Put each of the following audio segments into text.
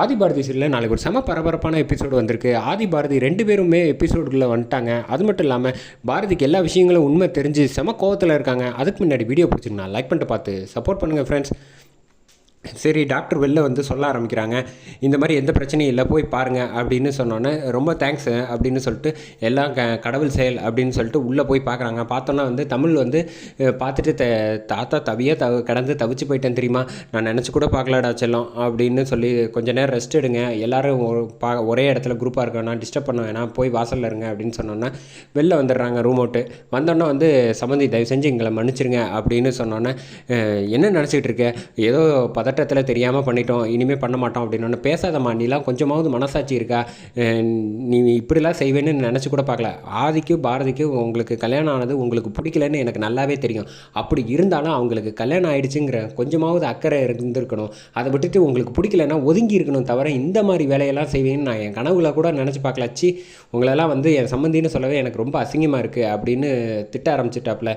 ஆதி பாரதி சீரியலில் நாளைக்கு ஒரு செம பரபரப்பான எபிசோடு வந்திருக்கு. ஆதி பாரதி ரெண்டு பேருமே எபிசோடுக்குள்ளே வந்துட்டாங்க. அது மட்டும் இல்லாமல் பாரதிக்கு எல்லா விஷயங்களும் உண்மை தெரிஞ்சு செம கோவத்தில் இருக்காங்க. அதுக்கு முன்னாடி வீடியோ பிடிச்சிருந்தா லைக் பண்ணிட்டு பார்த்து சப்போர்ட் பண்ணுங்கள் ஃப்ரெண்ட்ஸ் சரி டாக்டர் வெளில வந்து சொல்ல ஆரம்பிக்கிறாங்க. இந்த மாதிரி எந்த பிரச்சனையும் இல்லை போய் பாருங்கள் அப்படின்னு சொன்னோன்னே ரொம்ப தேங்க்ஸ் அப்படின்னு சொல்லிட்டு எல்லாம் க கடவுள் செயல் அப்படின்னு சொல்லிட்டு உள்ளே போய் பார்க்குறாங்க பார்த்தோன்னா வந்து தமிழ் வந்து பார்த்துட்டு த தாத்தா தவியே தவ கடந்து தவிச்சு போயிட்டேன் தெரியுமா? நான் நினச்சி கூட பார்க்கலடா செல்லம் அப்படின்னு சொல்லி கொஞ்ச நேரம் ரெஸ்ட் எடுங்க. எல்லாரும் பா ஒரே இடத்துல குரூப்பாக இருக்க வேணாம் டிஸ்டர்ப் பண்ண வேணாம் போய் வாசலில் இருங்க அப்படின்னு சொன்னோன்னே வெளில வந்துடுறாங்க ரூம் அவுட்டு வந்தோன்னே வந்து சம்மந்தி தயவு செஞ்சு எங்களை மன்னிச்சிருங்க அப்படின்னு சொன்னோன்னே என்ன நினச்சிக்கிட்டு இருக்க? ஏதோ பதற்றத்தில் தெரியாமல் பண்ணிட்டோம் இனிமேல் பண்ண மாட்டோம் அப்படின்னு பேசாதம்மா நீலாம் கொஞ்சமாவது மனசாட்சி இருக்கா? நீ இப்படிலாம் செய்வேன்னு நினச்சி கூட பார்க்கல. ஆதிக்கும் பாரதிக்கும் உங்களுக்கு கல்யாணம் ஆனது உங்களுக்கு பிடிக்கலன்னு எனக்கு நல்லாவே தெரியும். அப்படி இருந்தாலும் அவங்களுக்கு கல்யாணம் ஆயிடுச்சுங்கிற கொஞ்சமாவது அக்கறை இருந்திருக்கணும். அதை விட்டுட்டு உங்களுக்கு பிடிக்கலன்னா ஒதுங்கி இருக்கணும் தவிர இந்த மாதிரி வேலையெல்லாம் செய்வேன்னு நான் என் கனவுல கூட நினச்சி பார்க்கல. உங்களெல்லாம் வந்து என் சம்மந்தின்னு சொல்லவே எனக்கு ரொம்ப அசிங்கமாக இருக்குது அப்படின்னு திட்ட ஆரம்பிச்சிட்டாப்புல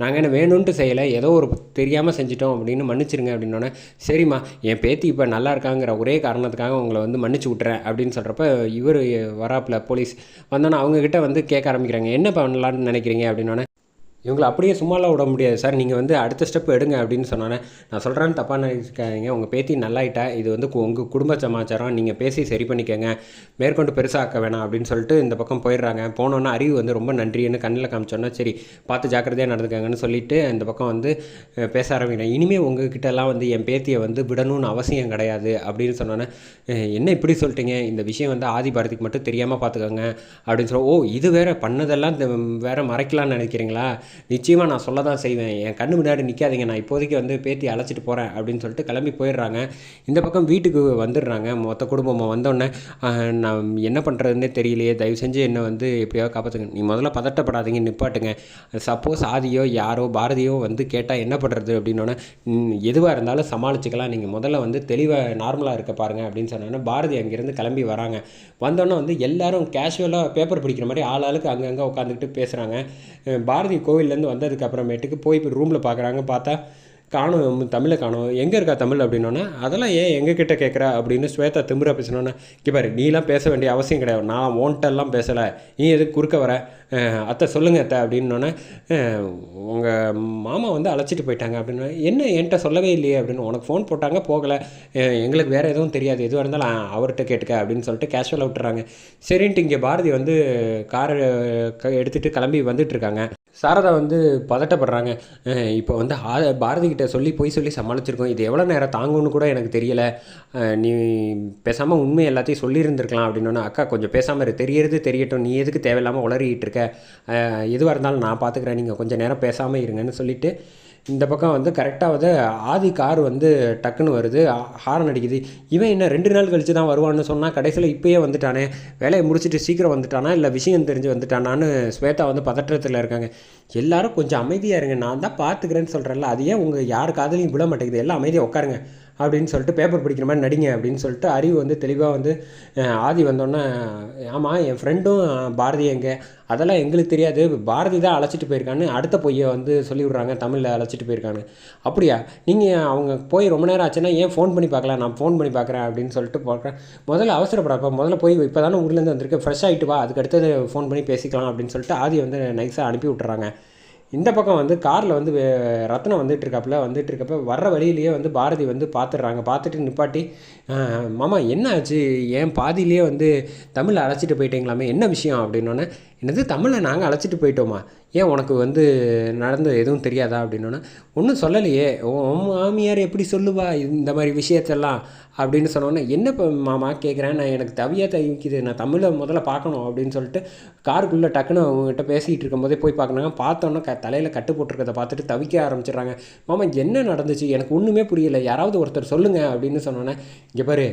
நாங்கள் என்ன வேணும்ன்ட்டு செய்யலை ஏதோ ஒரு தெரியாமல் செஞ்சிட்டோம் அப்படின்னு மன்னிச்சிருங்க அப்படின்னோடனே சரிம்மா என் பேத்தி இப்போ நல்லா இருக்காங்கிற ஒரே காரணத்துக்காக உங்களை வந்து மன்னிச்சு விட்றேன் அப்படின்னு சொல்கிறப்ப இவர் வராப்புல போலீஸ் வந்தோன்னே அவங்கக்கிட்ட வந்து கேட்க ஆரம்பிக்கிறாங்க என்ன பண்ணலான்னு நினைக்கிறீங்க? அப்படின்னோடனே இவங்களை அப்படியே சும்மாலாம் விட முடியாது. சார் நீங்கள் வந்து அடுத்த ஸ்டெப் எடுங்க அப்படின்னு சொன்னோன்னே நான் சொல்கிறேன்னு தப்பாக நினைக்காதீங்க. உங்கள் பேத்தி நல்லாயிட்டா இது வந்து உங்கள் குடும்ப சமாச்சாரம். நீங்கள் பேசி சரி பண்ணிக்கோங்க. மேற்கொண்டு பெருசாக்க வேணாம் அப்படின்னு சொல்லிட்டு இந்த பக்கம் போயிடுறாங்க. போனோன்னே அறிவு வந்து ரொம்ப நன்றின்னு கண்ணில் காமிச்சோன்னா சரி பார்த்து ஜாக்கிரதையாக நடந்துக்கங்கன்னு சொல்லிட்டு இந்த பக்கம் வந்து பேச ஆரம்பிக்கிறேன். இனிமேல் உங்ககிட்டலாம் வந்து என் பேத்தியை வந்து விடணும்னு அவசியம் கிடையாது அப்படின்னு சொன்னோன்னே என்ன இப்படி சொல்லிட்டீங்க? இந்த விஷயம் வந்து ஆதி பாரதிக்கு மட்டும் தெரியாமல் பார்த்துக்கோங்க. அப்படின்னு சொல்ல ஓ இது வேற பண்ணதெல்லாம் இந்த வேற மறைக்கலாம்னு நினைக்கிறீங்களா? நிச்சயமாக நான் சொல்ல தான் செய்வேன். என் கண்ணு முன்னாடி நிற்காதீங்க நான் இப்போதைக்கு வந்து பேத்தி அழைச்சிட்டு போகிறேன் அப்படின்னு சொல்லிட்டு கிளம்பி போயிடுறாங்க. இந்த பக்கம் வீட்டுக்கு வந்துடுறாங்க. மொத்த குடும்பமாக வந்தோடனே நான் என்ன பண்ணுறதுன்னே தெரியலையே. தயவு செஞ்சு என்னை வந்து எப்படியாவது காப்பாற்றுங்க நீ முதல்ல பதட்டப்படாதீங்க நிப்பாட்டுங்க. சப்போஸ் ஆதியோ யாரோ பாரதியோ வந்து கேட்டால் என்ன பண்ணுறது அப்படின்னோடனே எதுவாக இருந்தாலும் சமாளிச்சுக்கலாம். நீங்கள் முதல்ல வந்து தெளிவாக நார்மலாக இருக்க பாருங்க அப்படின்னு சொன்னோன்னே பாரதி அங்கேருந்து கிளம்பி வராங்க. வந்தோன்னே வந்து எல்லாரும் கேஷுவலாக பேப்பர் பிடிக்கிற மாதிரி ஆள் ஆளுக்கு அங்கங்கே உட்காந்துக்கிட்டு பேசுகிறாங்க பாரதி கோவில் வந்ததுக்கு அப்புறமேட்டுக்கு போய் இப்போ ரூமில் பார்க்குறாங்க பார்த்தா காணும் தமிழை காணும். எங்கே இருக்கா தமிழ் அப்படின்னோன்னா அதெல்லாம் ஏன் எங்ககிட்ட கேட்குற அப்படின்னு ஸ்வேதா திமிரா பேசினோன்னா இங்கே பாரு நீலாம் பேச வேண்டிய அவசியம் கிடையாது. நான் ஓன்ட்டெல்லாம் பேசலை. நீ எதுக்கு குறுக்க வர? அத்தை சொல்லுங்க அத்தை அப்படின்னோன்னே உங்கள் மாமா வந்து அழைச்சிட்டு போயிட்டாங்க. அப்படின்னு என்ன என்கிட்ட சொல்லவே இல்லையே அப்படின்னு உனக்கு ஃபோன் போட்டாங்க போகலை. எங்களுக்கு வேறு எதுவும் தெரியாது. எதுவாக இருந்தாலும் அவர்கிட்ட கேட்டுக்க அப்படின்னு சொல்லிட்டு கேஷுவலாக விட்டுறாங்க. சரின்ட்டு இங்கே பாரதி வந்து காரை க எடுத்துகிட்டு கிளம்பி வந்துட்டுருக்காங்க சாரதா வந்து பதட்டப்படுறாங்க. இப்போ வந்து ஆ பாரதி கிட்ட சொல்லி போய் சொல்லி சமாளிச்சிருக்கோம். இது எவ்வளோ நேரம் தாங்கும்னு கூட எனக்கு தெரியல. நீ பேசாமல் உண்மை எல்லாத்தையும் சொல்லியிருந்திருக்கலாம் அப்படின்னோன்னா அக்கா கொஞ்சம் பேசாமல் இரு. தெரியறது தெரியட்டும். நீ எதுக்கு தேவையில்லாமல் உளறிட்டு இருக்க? எதுவாக இருந்தாலும் நான் பார்த்துக்கிறேன் நீங்கள் கொஞ்சம் நேரம் பேசாமல் இருங்கன்னு சொல்லிட்டு இந்த பக்கம் வந்து கரெக்டாக வந்து ஆதி கார் வந்து டக்குன்னு வருது ஹாரன் அடிக்குது. இவன் என்ன ரெண்டு நாள் கழித்து தான் வருவான்னு சொன்னால் கடைசியில் இப்போயே வந்துட்டானே? வேலையை முடிச்சுட்டு சீக்கிரம் வந்துட்டானா? இல்லை விஷயம் தெரிஞ்சு வந்துட்டானான்னு ஸ்வேதா வந்து பதற்றத்தில் இருக்காங்க. எல்லாரும் கொஞ்சம் அமைதியாக இருங்க நான் தான் பார்த்துக்கிறேன்னு சொல்கிறேன்ல அது ஏன் உங்கள் யார் காதலையும் விட மாட்டேங்குது? எல்லாம் அமைதியாக உட்காருங்க. அப்படின்னு சொல்லிட்டு பேப்பர் படிக்கிற மாதிரி நடிங்க அப்படின்னு சொல்லிட்டு அறிவு வந்து தெளிவாக வந்து ஆதி வந்தோன்னே ஆமாம் என் ஃப்ரெண்டும் பாரதி எங்கே? அதெல்லாம் எங்களுக்கு தெரியாது. பாரதி தான் அழைச்சிட்டு போயிருக்கான்னு அடுத்த பொய்யை வந்து சொல்லி விட்றாங்க. தமிழில் அழைச்சிட்டு போயிருக்கான்னு. அப்படியா? நீங்கள் அவங்க போய் ரொம்ப நேரம் ஆச்சுன்னா ஏன் ஃபோன் பண்ணி பார்க்கலாம் நான் ஃபோன் பண்ணி பார்க்குறேன் அப்படின்னு சொல்லிட்டு பார்க்குறேன். முதல்ல அவசரப்படாப்பா முதல்ல போய் இப்போ தானே ஊர்லேருந்து வந்திருக்கு ஃப்ரெஷ் ஆகிட்டு வா. அதுக்கு அடுத்தது ஃபோன் பண்ணி பேசிக்கலாம் அப்படின்னு சொல்லிட்டு ஆதி வந்து நைஸாக அனுப்பி விட்டுறாங்க. இந்த பக்கம் வந்து காரில் வந்து ரத்னம் வந்துட்டு இருக்காப்புல வந்துட்டு இருக்கப்ப வர்ற வழியிலேயே வந்து பாரதி வந்து பார்த்துடுறாங்க பார்த்துட்டு நிப்பாட்டி மாமா என்ன ஆச்சு? ஏன் பாதியிலேயே வந்து தமிழ் அழைச்சிட்டு போயிட்டீங்களாமே? என்ன விஷயம்? அப்படின்னோடனே என்னது தமிழை நாங்கள் அழைச்சிட்டு போயிட்டோமா? ஏன் உனக்கு வந்து நடந்தது எதுவும் தெரியாதா அப்படின்னோன்னா ஒன்றும் சொல்லலையே. உன் மாமியார் எப்படி சொல்லுவா இந்த மாதிரி விஷயத்தெல்லாம் அப்படின்னு சொன்னோன்னே என்ன இப்போ மாமா கேட்குறேன் நான் எனக்கு தவியாக தவிக்குது. நான் தமிழை முதல்ல பார்க்கணும் அப்படின்னு சொல்லிட்டு காருக்குள்ளே டக்குன்னு அவங்ககிட்ட பேசிகிட்டு இருக்கும்போதே போய் பார்க்கணுங்க பார்த்தோன்னே க தலையில் கட்டு போட்டிருக்கதை பார்த்துட்டு தவிக்க ஆரம்பிச்சிடுறாங்க. மாமா என்ன நடந்துச்சு? எனக்கு ஒன்றுமே புரியல. யாராவது ஒருத்தர் சொல்லுங்கள் அப்படின்னு சொன்னோன்னே இங்கே பாரு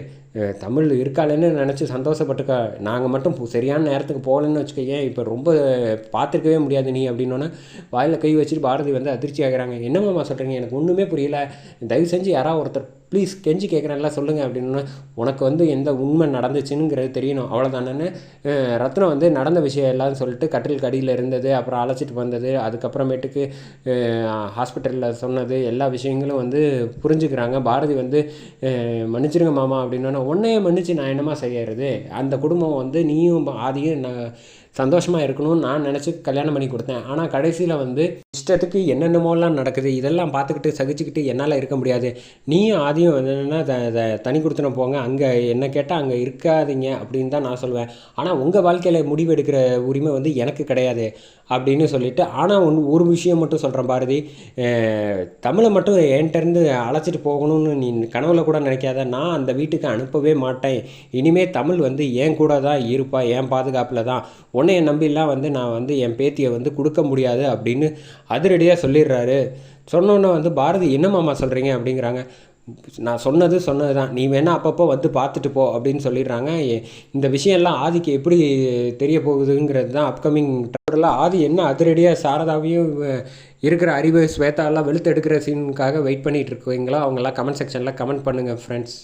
தமிழ் இருக்காளேன்னு நினச்சி சந்தோஷப்பட்டுக்க. நாங்கள் மட்டும் சரியான நேரத்துக்கு போகலன்னு வச்சுக்கோயேன். இப்போ ரொம்ப பார்த்துருக்கவே முடியாது நீ அப்படின்னோன்னே வாயில் கை வச்சுட்டு பாரதி வந்து அதிர்ச்சி ஆகிறாங்க. என்ன சொல்கிறீங்க எனக்கு ஒன்றுமே புரியல. தயவு செஞ்சு யாராவது ஒருத்தர் ப்ளீஸ் கெஞ்சி கேட்குறேன்ல சொல்லுங்கள் அப்படின்னா உனக்கு வந்து எந்த உண்மை நடந்துச்சுங்கிறது தெரியணும். அவ்வளோதானன்னு ரத்னம் வந்து நடந்த விஷயம் எல்லாம் சொல்லிட்டு கட்டில் கடியில் இருந்தது அப்புறம் அழைச்சிட்டு வந்தது அதுக்கப்புறமேட்டுக்கு ஹாஸ்பிட்டலில் சொன்னது எல்லா விஷயங்களும் வந்து புரிஞ்சுக்கிறாங்க. பாரதி வந்து மன்னிச்சிருங்க மாமா. அப்படின்னோன்னே உன்னையே மன்னிச்சு நான் என்னமா செய்யறது? அந்த குடும்பம் வந்து நீயும் ஆதியும் நான் சந்தோஷமாக இருக்கணும்னு நான் நினச்சி கல்யாணம் பண்ணி கொடுத்தேன். ஆனால் கடைசியில் வந்து இஷ்டத்துக்கு என்னென்னமோலாம் நடக்குது இதெல்லாம் பார்த்துக்கிட்டு சகிச்சுக்கிட்டு என்னால் இருக்க முடியாது. நீயும் ஆதியும் என்னென்னா தனி கொடுத்துன போங்க. அங்கே என்ன கேட்டால் அங்கே இருக்காதீங்க அப்படின்னு தான் நான் சொல்லுவேன். ஆனால் உங்கள் வாழ்க்கையில் முடிவெடுக்கிற உரிமை வந்து எனக்கு கிடையாது அப்படின்னு சொல்லிட்டு ஆனால் ஒன் ஒரு விஷயம் மட்டும் சொல்கிறேன் பாரதி. தமிழை மட்டும் என்கிட்டருந்து அழைச்சிட்டு போகணும்னு நீ கனவுல கூட நினைக்காத. நான் அந்த வீட்டுக்கு அனுப்பவே மாட்டேன். இனிமேல் தமிழ் வந்து என் கூட தான் இருப்பா என் பாதுகாப்பில் தான் உன்னைய நம்பிலாம் வந்து நான் வந்து என் பேத்தியை வந்து கொடுக்க முடியாது அப்படின்னு அதிரடியாக சொல்லிடுறாரு. சொன்னோன்னே வந்து பாரதி என்ன சொல்கிறீங்க அப்படிங்கிறாங்க. நான் சொன்னது சொன்னது தான் நீ வேணா அப்பப்போ வந்து பார்த்துட்டு போ அப்படின்னு சொல்லிடுறாங்க. இந்த விஷயம்லாம் ஆதிக்கு எப்படி தெரிய போகுதுங்கிறது தான் அப்கமிங் ஆதி என்ன அதிரடியாக சாரதாவையும் இருக்கிற அறிவு ஸ்வேதாலாம் வெளுத்து எடுக்கிற சீனுக்காக வெயிட் பண்ணிகிட்டு இருக்கீங்களோ அவங்களாம் கமெண்ட் செக்ஷனில் கமெண்ட் பண்ணுங்கள் ஃப்ரெண்ட்ஸ்